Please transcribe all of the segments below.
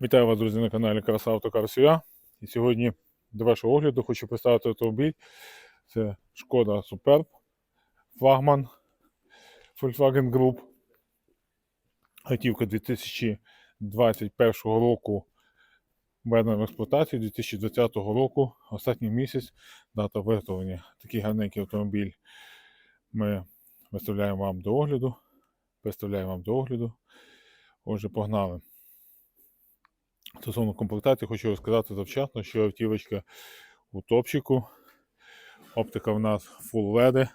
Вітаю вас, друзі, на каналі Краса Автокарсія. І сьогодні до вашого огляду хочу представити автомобіль. Це Шкода Superb, флагман Volkswagen Group. Готівка 2021 року введена в експлуатацію 2020 року, останній місяць, дата виготовлення. Такий гарненький автомобіль ми виставляємо вам до огляду. Представляємо вам до огляду. Отже, погнали. Стосовно комплектації, хочу розказати завчасно, що автівочка у топчику. Оптика в нас Full LED,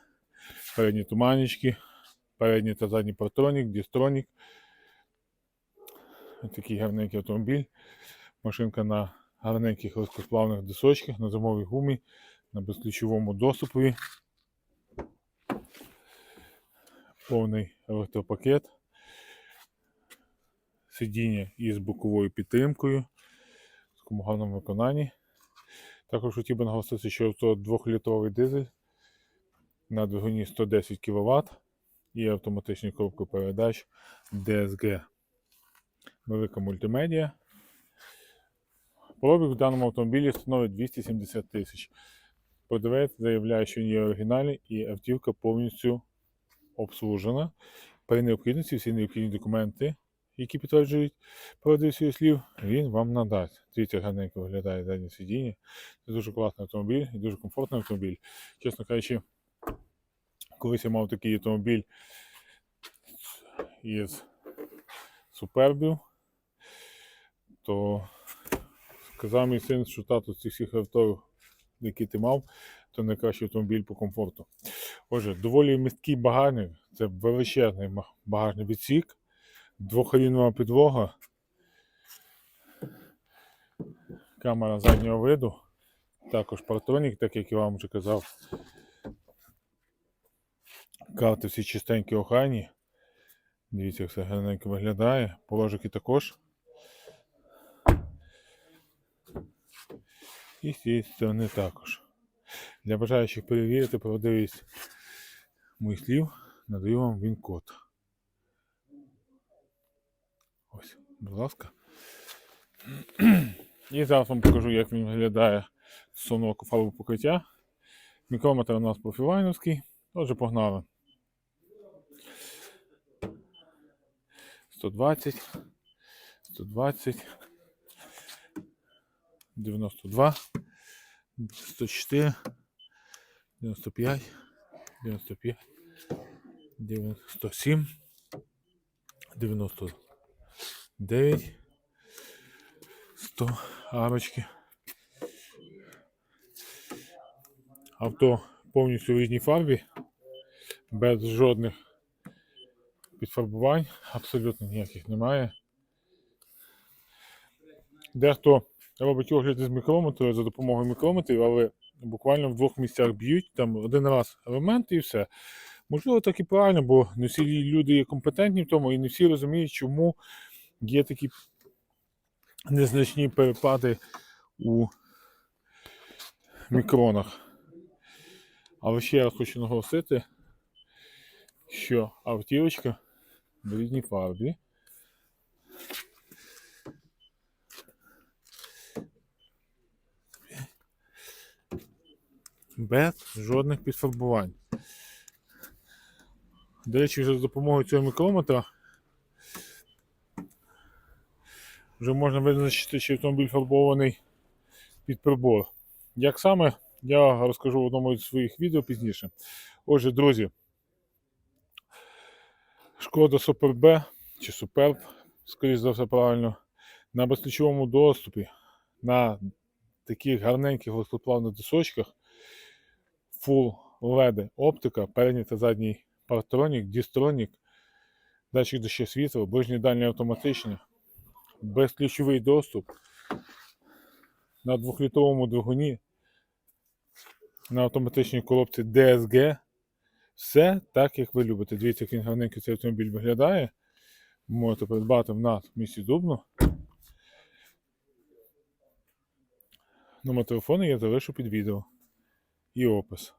передні туманічки, передній та задній партронік, дістронік. Такий гарненький автомобіль. Машинка на гарненьких легкосплавних дисочках, на зимовій гумі, на безключовому доступові. Повний електропакет сидіння із боковою підтримкою в такому гарному виконанні. Також хотів би наголосити, що це 2-літровий дизель на двигуні 110 кВт і автоматичні коробки передач DSG. Велика мультимедіа. Пробіг в даному автомобілі становить 270 тисяч. Продавець заявляє, що він є оригінальний і автівка повністю обслужена. При необхідності всі необхідні документи які підтверджують правдивість своїх слів, він вам надасть. Дивіться, гарненько виглядає заднє сидіння. Це дуже класний автомобіль і дуже комфортний автомобіль. Чесно кажучи, колись я мав такий автомобіль із супербів, то сказав мій син, що тато з цих всіх авто, які ти мав, то найкращий автомобіль по комфорту. Отже, доволі місткий багажник, це величезний багажний відсік двохрівнова підлога. Камера заднього виду. Також партронік, так як я вам вже казав. Карти всі чистенькі охайні. Дивіться, як все гарненько виглядає. Положики також. І з цієї сторони також. Для бажаючих перевірити правдивість моїх слів, надаю вам він код. Ось, будь ласка. І зараз вам покажу, як він виглядає стосовно фарбового покриття. Мікрометр у нас профілайновський. Отже, погнали. 120, 120, 92, 104, 95, 95, 97, 90. 9, 100 арочки. Авто повністю в різній фарбі, без жодних підфарбувань, абсолютно ніяких немає. Дехто робить огляди з мікрометрою за допомогою мікрометрів, але буквально в двох місцях б'ють, там один раз елементи і все. Можливо, так і правильно, бо не всі люди є компетентні в тому і не всі розуміють, чому є такі незначні перепади у мікронах. Але ще раз хочу наголосити, що автівочка в рідній фарбі. Без жодних підфарбувань. До речі, вже за допомогою цього мікрометра вже можна визначити, чи автомобіль фарбований під прибор. Як саме, я розкажу в одному з своїх відео пізніше. Отже, друзі, шкода Super B чи Superb, скоріш за все правильно, на безключовому доступі, на таких гарненьких легкоплавних досочках, Full LED оптика, передній та задній партронік, дістронік, датчик дощу світла, ближні дальні автоматичні безключовий доступ на 2-літровому двигуні на автоматичній коробці DSG. Все так, як ви любите. Дивіться, як він гарненький цей автомобіль виглядає. Можете придбати в нас в місті Дубно. Номер телефону я залишу під відео і опис.